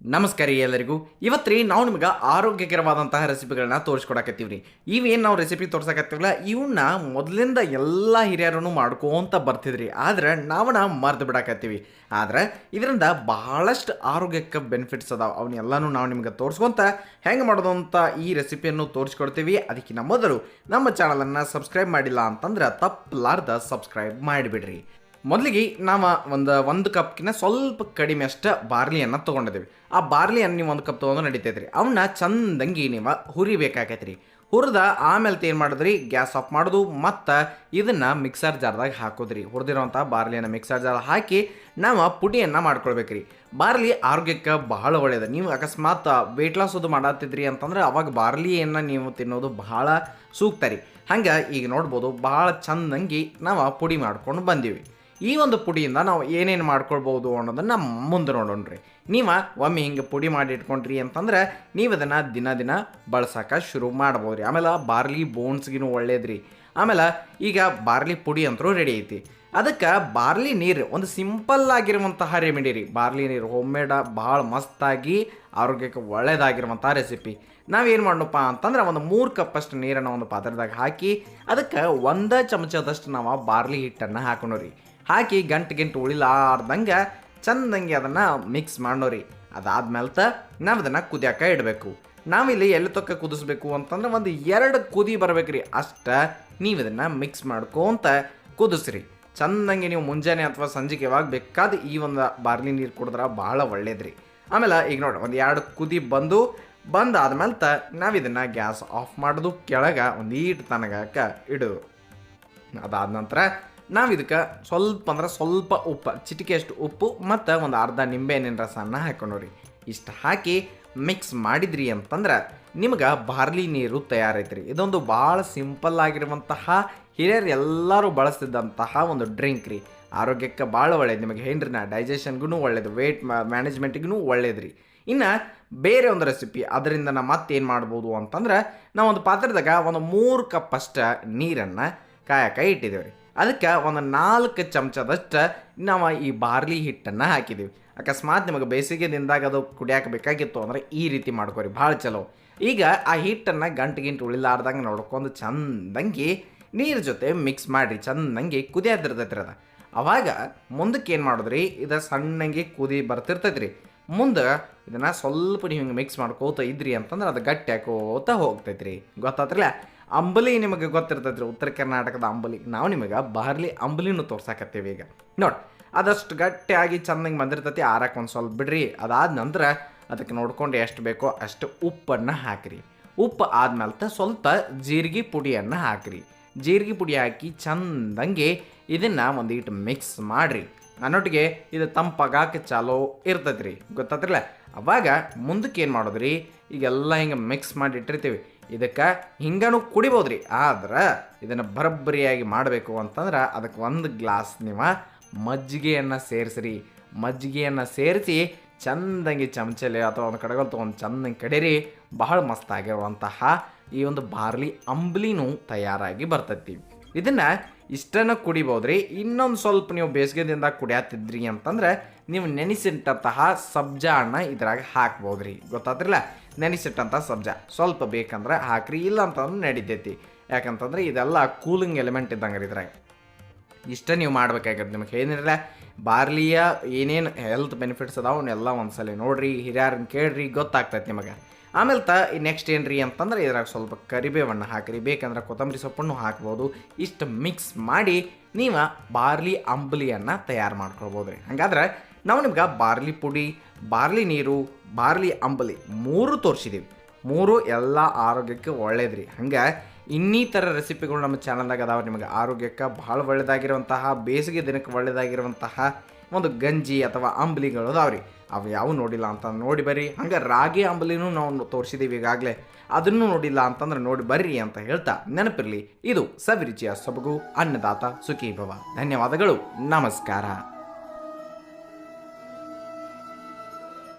ನಮಸ್ಕಾರ ಎಲ್ಲರಿಗೂ. ಇವತ್ತು ರೀ ನಾವು ನಿಮ್ಗೆ ಆರೋಗ್ಯಕರವಾದಂತಹ ರೆಸಿಪಿಗಳನ್ನ ತೋರಿಸ್ಕೊಡಕತ್ತೀವಿ ರೀ ಇವೇನು ನಾವು ರೆಸಿಪಿ ತೋರ್ಸಕತ್ತೀವಲ್ಲ ಇವನ್ನ ಮೊದಲಿಂದ ಎಲ್ಲ ಹಿರಿಯರೂ ಮಾಡ್ಕೊಂತ ಬರ್ತಿದ್ರಿ. ಆದ್ರೆ ನಾವು ನಾವು ಮರ್ದು ಬಿಡಕತ್ತೀವಿ. ಆದ್ರೆ ಇದರಿಂದ ಬಹಳಷ್ಟು ಆರೋಗ್ಯಕ್ಕೆ ಬೆನಿಫಿಟ್ಸ್ ಅದಾವ. ಅವನ್ನೆಲ್ಲನೂ ನಾವು ನಿಮ್ಗೆ ತೋರಿಸ್ಕೊಂತ ಹೆಂಗೆ ಮಾಡೋದು ಅಂತ ಈ ರೆಸಿಪಿಯನ್ನು ತೋರಿಸ್ಕೊಡ್ತೀವಿ. ಅದಕ್ಕಿಂತ ಮೊದಲು ನಮ್ಮ ಚಾನಲನ್ನು ಸಬ್ಸ್ಕ್ರೈಬ್ ಮಾಡಿಲ್ಲ ಅಂತಂದ್ರೆ ತಪ್ಪಲಾರ್ದ ಸಬ್ಸ್ಕ್ರೈಬ್ ಮಾಡಿಬಿಡ್ರಿ. ಮೊದಲಿಗೆ ನಾವು ಒಂದು ಒಂದು ಕಪ್ಕಿನ ಸ್ವಲ್ಪ ಕಡಿಮೆ ಅಷ್ಟು ಬಾರ್ಲಿಯನ್ನು ತೊಗೊಂಡಿದ್ದೀವಿ. ಆ ಬಾರ್ಲಿಯನ್ನು ನೀವು ಒಂದು ಕಪ್ ತೊಗೊಂಡು ರೀ ಅವನ್ನ ಚಂದಂಗಿ ನೀವು ಹುರಿಬೇಕಾಕೈತ್ರಿ. ಹುರಿದ, ಆಮೇಲೆ ಏನು ಮಾಡಿದ್ರಿ? ಗ್ಯಾಸ್ ಆಫ್ ಮಾಡೋದು, ಮತ್ತು ಇದನ್ನು ಮಿಕ್ಸರ್ ಜಾರ್ದಾಗ ಹಾಕೋದ್ರಿ. ಹುರಿದಿರೋಂಥ ಬಾರ್ಲಿಯನ್ನು ಮಿಕ್ಸರ್ ಜಾರ್ ಹಾಕಿ ನಾವು ಪುಡಿಯನ್ನು ಮಾಡ್ಕೊಳ್ಬೇಕ್ರಿ. ಬಾರ್ಲಿ ಆರೋಗ್ಯಕ್ಕೆ ಬಹಳ ಒಳ್ಳೆಯದು ನೀವು ಅಕಸ್ಮಾತ್ ವೆಯ್ಟ್ ಲಾಸ್ ಅದು ಮಾಡತ್ತಿದ್ರಿ ಅಂತಂದ್ರೆ ಅವಾಗ ಬಾರ್ಲಿಯನ್ನು ನೀವು ತಿನ್ನೋದು ಬಹಳ ಸೂಕ್ತ ರೀ. ಹಂಗೆ ಈಗ ನೋಡ್ಬೋದು ಭಾಳ ಚಂದಂಗಿ ನಾವು ಪುಡಿ ಮಾಡ್ಕೊಂಡು ಬಂದೀವಿ. ಈ ಒಂದು ಪುಡಿಯಿಂದ ನಾವು ಏನೇನು ಮಾಡ್ಕೊಳ್ಬೋದು ಅನ್ನೋದನ್ನು ಮುಂದೆ ನೋಡೋಣ ರೀ ನೀವು ಒಮ್ಮೆ ಹಿಂಗೆ ಪುಡಿ ಮಾಡಿ ಇಟ್ಕೊಂಡ್ರಿ ಅಂತಂದ್ರೆ ನೀವು ಅದನ್ನು ದಿನ ದಿನ ಬಳಸೋಕೆ ಶುರು ಮಾಡ್ಬೋದು ರೀ ಆಮೇಲೆ ಬಾರ್ಲಿ ಬೋನ್ಸ್ಗಿನೂ ರೀ ಆಮೇಲೆ ಈಗ ಬಾರ್ಲಿ ಪುಡಿ ಅಂತರೂ ರೆಡಿ ಐತಿ. ಅದಕ್ಕೆ ಬಾರ್ಲಿ ನೀರು ಒಂದು ಸಿಂಪಲ್ ಆಗಿರುವಂತಹ ರೆಮಿಡಿ ರೀ. ಬಾರ್ಲಿ ನೀರು ಹೋಮ್ಮೇಡ ಭಾಳ ಮಸ್ತಾಗಿ, ಆರೋಗ್ಯಕ್ಕೆ ಒಳ್ಳೆಯದಾಗಿರುವಂಥ ರೆಸಿಪಿ ನಾವೇನು ಮಾಡೋಣಪ್ಪ ಅಂತಂದ್ರೆ ಒಂದು ಮೂರು ಕಪ್ಪಷ್ಟು ನೀರನ್ನು ಒಂದು ಪಾತ್ರದಾಗ ಹಾಕಿ, ಅದಕ್ಕೆ ಒಂದು ಚಮಚದಷ್ಟು ನಾವು ಬಾರ್ಲಿ ಹಿಟ್ಟನ್ನು ಹಾಕೋಣ ಹಾಕಿ ಗಂಟು ಗಂಟು ಉಳಿಲಾರ್ದಂಗೆ ಚಂದಂಗೆ ಅದನ್ನು ಮಿಕ್ಸ್ ಮಾಡೋರಿ. ಅದಾದ್ಮೇಲೆ ತ ನಾವು ಅದನ್ನು ಕುದಿಯಾಕ ಇಡಬೇಕು. ನಾವಿಲ್ಲಿ ಎಲ್ಲಿ ತಕ್ಕ ಕುದಿಸ್ಬೇಕು ಅಂತಂದ್ರೆ ಒಂದು ಎರಡು ಕುದಿ ಬರ್ಬೇಕ್ರಿ. ಅಷ್ಟ ನೀವು ಇದನ್ನು ಮಿಕ್ಸ್ ಮಾಡ್ಕೊಂತ ಕುದಿಸ್ರಿ. ಚಂದಂಗೆ ನೀವು ಮುಂಜಾನೆ ಅಥವಾ ಸಂಜೆಗೆ ಯಾವಾಗ ಬೇಕಾದ ಈ ಒಂದು ಬಾರ್ಲಿ ನೀರು ಕುಡಿದ್ರೆ ಭಾಳ ಒಳ್ಳೇದ್ರಿ. ಆಮೇಲೆ ಈಗ ನೋಡಿ, ಒಂದು ಎರಡು ಕುದಿ ಬಂದು ಬಂದು ಆದ್ಮೇಲೆ ತ ನಾವು ಇದನ್ನು ಗ್ಯಾಸ್ ಆಫ್ ಮಾಡೋದು ಕೆಳಗೆ ಒಂದು ನೀಟ್ ತನಗಾಕ ಇಡೋದು ಅದಾದ ನಂತರ ನಾವು ಇದಕ್ಕೆ ಸ್ವಲ್ಪ ಅಂದ್ರೆ ಸ್ವಲ್ಪ ಉಪ್ಪು, ಚಿಟಿಕೆಯಷ್ಟು ಉಪ್ಪು ಮತ್ತು ಒಂದು ಅರ್ಧ ನಿಂಬೆಹಣ್ಣಿನ ರಸನ ಹಾಕೊಂಡ್ರಿ ಇಷ್ಟು ಹಾಕಿ ಮಿಕ್ಸ್ ಮಾಡಿದ್ರಿ ಅಂತಂದ್ರೆ ನಿಮ್ಗೆ ಬಾರ್ಲಿ ನೀರು ತಯಾರೈತ್ರಿ. ಇದೊಂದು ಭಾಳ ಸಿಂಪಲ್ ಆಗಿರುವಂತಹ ಹಿರಿಯರು ಎಲ್ಲರೂ ಬಳಸ್ತಿದ್ದಂತಹ ಒಂದು ಡ್ರಿಂಕ್ ರೀ. ಆರೋಗ್ಯಕ್ಕೆ ಭಾಳ ಒಳ್ಳೇದು, ನಿಮಗೆ ಹೆಂಡ್ರಿನ ಡೈಜೆಷನ್ಗೂ ಒಳ್ಳೇದು ವೆಯ್ಟ್ ಮ್ಯಾನೇಜ್ಮೆಂಟ್ಗೂ ಒಳ್ಳೇದು ರೀ ಇನ್ನು ಬೇರೆ ಒಂದು ರೆಸಿಪಿ ಅದರಿಂದ ನಾವು ಮತ್ತೇನು ಮಾಡ್ಬೋದು ಅಂತಂದ್ರೆ ನಾವು ಒಂದು ಪಾತ್ರದಾಗ ಒಂದು ಮೂರು ಕಪ್ ಅಷ್ಟ ನೀರನ್ನು ಕಾಯಕ ಇಟ್ಟಿದ್ದೇವೆ ರೀ ಅದಕ್ಕೆ ಒಂದು ನಾಲ್ಕು ಚಮಚದಷ್ಟು ನಾವು ಈ ಬಾರ್ಲಿ ಹಿಟ್ಟನ್ನು ಹಾಕಿದ್ದೀವಿ. ಅಕಸ್ಮಾತ್ ನಿಮಗೆ ಬೇಸಿಗೆ ದಿನದಾಗ ಅದು ಕುಡಿಯಾಕ ಬೇಕಾಗಿತ್ತು ಅಂದರೆ ಈ ರೀತಿ ಮಾಡ್ಕೊರಿ, ಭಾಳ ಚಲೋ. ಈಗ ಆ ಹಿಟ್ಟನ್ನು ಗಂಟು ಗಿಂಟು ಉಳಿಲಾರ್ದಂಗೆ ನೋಡ್ಕೊಂಡು ಚಂದಂಗಿ ನೀರು ಜೊತೆ ಮಿಕ್ಸ್ ಮಾಡಿರಿ, ಚಂದಂಗಿ ಕುದಿಯೋದಿರ್ತೈತಿ ರೀ ಅದು. ಅವಾಗ ಮುಂದಕ್ಕೆ ಏನು ಮಾಡಿದ್ರಿ? ಇದು ಸಣ್ಣಂಗೆ ಕುದಿ ಬರ್ತಿರ್ತೈತ್ರಿ. ಮುಂದೆ ಇದನ್ನು ಸ್ವಲ್ಪ ನೀವು ಹಿಂಗೆ ಮಿಕ್ಸ್ ಮಾಡ್ಕೋತ ಇದ್ರಿ ಅಂತಂದ್ರೆ ಅದು ಗಟ್ಟಿ ಹಾಕೋತ ಹೋಗ್ತೈತ್ರಿ. ಗೊತ್ತಾತ್ರಲ್ಲ? ಅಂಬಲಿ ನಿಮಗೆ ಗೊತ್ತಿರ್ತೈತ್ರಿ ಉತ್ತರ ಕರ್ನಾಟಕದ ಅಂಬಲಿ. ನಾವು ನಿಮಗೆ ಬಾರ್ಲಿ ಅಂಬಲಿನೂ ತೋರ್ಸಾಕತ್ತೇವೆ ಈಗ. ನೋಡಿ ಅದಷ್ಟು ಗಟ್ಟಿಯಾಗಿ ಚಂದಂಗೆ ಬಂದಿರ್ತೈತಿ, ಆರಕ್ಕೆ ಒಂದು ಸ್ವಲ್ಪ ಬಿಡ್ರಿ. ಅದಾದ ನಂತರ ಅದಕ್ಕೆ ನೋಡ್ಕೊಂಡು ಎಷ್ಟು ಬೇಕೋ ಅಷ್ಟು ಉಪ್ಪನ್ನು ಹಾಕಿರಿ. ಉಪ್ಪು ಆದ್ಮೇಲೆ ಸ್ವಲ್ಪ ಜೀರಿಗೆ ಪುಡಿಯನ್ನು ಹಾಕಿರಿ. ಜೀರಿಗೆ ಪುಡಿ ಹಾಕಿ ಚಂದಂಗೆ ಇದನ್ನು ಒಂದೀಟು ಮಿಕ್ಸ್ ಮಾಡಿರಿ. ಅನ್ನೊಟ್ಟಿಗೆ ಇದು ತಂಪಾಗಾಕ ಚಾಲೋ ಇರ್ತೈತೆ ರೀ ಗೊತ್ತಾತ್ರಲ್ಲ? ಅವಾಗ ಮುಂದಕ್ಕೆ ಏನು ಮಾಡೋದ್ರಿ? ಈಗೆಲ್ಲ ಹಿಂಗೆ ಮಿಕ್ಸ್ ಮಾಡಿ ಇಟ್ಟಿರ್ತೀವಿ. ಇದಕ್ಕೆ ಹಿಂಗನೂ ಕುಡಿಬೋದ್ರಿ. ಆದ್ರೆ ಇದನ್ನು ಬರಬ್ಬರಿಯಾಗಿ ಮಾಡಬೇಕು ಅಂತಂದ್ರೆ ಅದಕ್ಕೆ ಒಂದು ಗ್ಲಾಸ್ ನೀವು ಮಜ್ಜಿಗೆಯನ್ನು ಸೇರಿಸ್ರಿ. ಮಜ್ಜಿಗೆಯನ್ನು ಸೇರಿಸಿ ಚಂದಂಗಿ ಚಮಚಲೆ ಅಥವಾ ಒಂದು ಕಡೆಗಳು ತೊಗೊಂಡು ಚಂದಂಗೆ ಕಡೀರಿ. ಬಹಳ ಮಸ್ತಾಗಿರುವಂತಹ ಈ ಒಂದು ಬಾರ್ಲಿ ಅಂಬ್ಲಿನೂ ತಯಾರಾಗಿ ಬರ್ತೈತಿ. ಇದನ್ನು ಇಷ್ಟನ್ನು ಕುಡಿಬೋದ್ರಿ. ಇನ್ನೊಂದು ಸ್ವಲ್ಪ ನೀವು ಬೇಸಿಗೆ ದಿನದಾಗ ಕುಡಿಯತ್ತಿದ್ರಿ ಅಂತಂದ್ರೆ ನೀವು ನೆನೆಸಿಟ್ಟಂತಹ ಸಬ್ಜಾ ಹಣ್ಣ ಇದ್ರಾಗ ಹಾಕ್ಬೋದ್ರಿ. ಗೊತ್ತಾದ್ರಲ್ಲ ನೆನೆಸಿಟ್ಟಂಥ ಸಬ್ಜ. ಸ್ವಲ್ಪ ಬೇಕಂದ್ರೆ ಹಾಕ್ರಿ ಇಲ್ಲ ಅಂತಂದ್ರೆ ನಡಿತೈತಿ. ಯಾಕಂತಂದ್ರೆ ಇದೆಲ್ಲ ಕೂಲಿಂಗ್ ಎಲಿಮೆಂಟ್ ಇದ್ದಂಗೆ ಇದ್ರಾಗ. ಇಷ್ಟ ನೀವು ಮಾಡ್ಬೇಕಾಗಿರೋದು ನಿಮಗೆ. ಏನಿರಲ್ಲ, ಬಾರ್ಲಿಯ ಏನೇನು ಹೆಲ್ತ್ ಬೆನಿಫಿಟ್ಸ್ ಅದಾವ ಅವನ್ನೆಲ್ಲ ಒಂದ್ಸಲ ನೋಡ್ರಿ ಹಿರಿಯರನ್ನ ಕೇಳ್ರಿ, ಗೊತ್ತಾಗ್ತೈತೆ ನಿಮಗೆ. ಆಮೇಲೆ ತ ನೆಕ್ಸ್ಟ್ ಏನು ಅಂತಂದ್ರೆ ಇದ್ರಾಗ ಸ್ವಲ್ಪ ಕರಿಬೇವನ್ನು ಹಾಕಿರಿ. ಬೇಕಂದ್ರೆ ಕೊತ್ತಂಬರಿ ಸೊಪ್ಪನ್ನು ಹಾಕ್ಬೋದು. ಇಷ್ಟು ಮಿಕ್ಸ್ ಮಾಡಿ ನೀವು ಬಾರ್ಲಿ ಅಂಬಲಿಯನ್ನು ತಯಾರು ಮಾಡ್ಕೊಳ್ಬೋದು ರೀ ಹಾಗಾದ್ರೆ ನಾವು ನಿಮ್ಗೆ ಬಾರ್ಲಿ ಪುಡಿ, ಬಾರ್ಲಿ ನೀರು, ಬಾರ್ಲಿ ಅಂಬಲಿ ಮೂರು ತೋರಿಸಿದ್ದೀವಿ ಮೂರು ಎಲ್ಲ ಆರೋಗ್ಯಕ್ಕೆ ಒಳ್ಳೇದ್ರಿ. ಹಂಗೆ ಇನ್ನಿತರ ರೆಸಿಪಿಗಳು ನಮ್ಮ ಚಾನಲ್ದಾಗ ಅದಾವೆ. ನಿಮಗೆ ಆರೋಗ್ಯಕ್ಕೆ ಭಾಳ ಒಳ್ಳೆಯದಾಗಿರುವಂತಹ ಬೇಸಿಗೆ ದಿನಕ್ಕೆ ಒಳ್ಳೆಯದಾಗಿರುವಂತಹ ಒಂದು ಗಂಜಿ ಅಥವಾ ಅಂಬಲಿಗಳು ಅದಾವ್ರಿ. ಅವು ಯಾವ ನೋಡಿಲ್ಲ ಅಂತ ನೋಡಿ ಬರ್ರಿ. ಹಂಗೆ ರಾಗಿ ಅಂಬಲಿನೂ ನಾವು ತೋರಿಸಿದ್ದೀವಿ ಈಗಾಗಲೇ. ಅದನ್ನು ನೋಡಿಲ್ಲ ಅಂತಂದ್ರೆ ನೋಡಿ ಬರ್ರಿ ಅಂತ ಹೇಳ್ತಾ ನೆನಪಿರಲಿ. ಇದು ಸವಿರುಚಿಯ ಸೊಬಗು, ಅನ್ನದಾತ ಸುಖಿ ಭವ ಧನ್ಯವಾದಗಳು. ನಮಸ್ಕಾರ.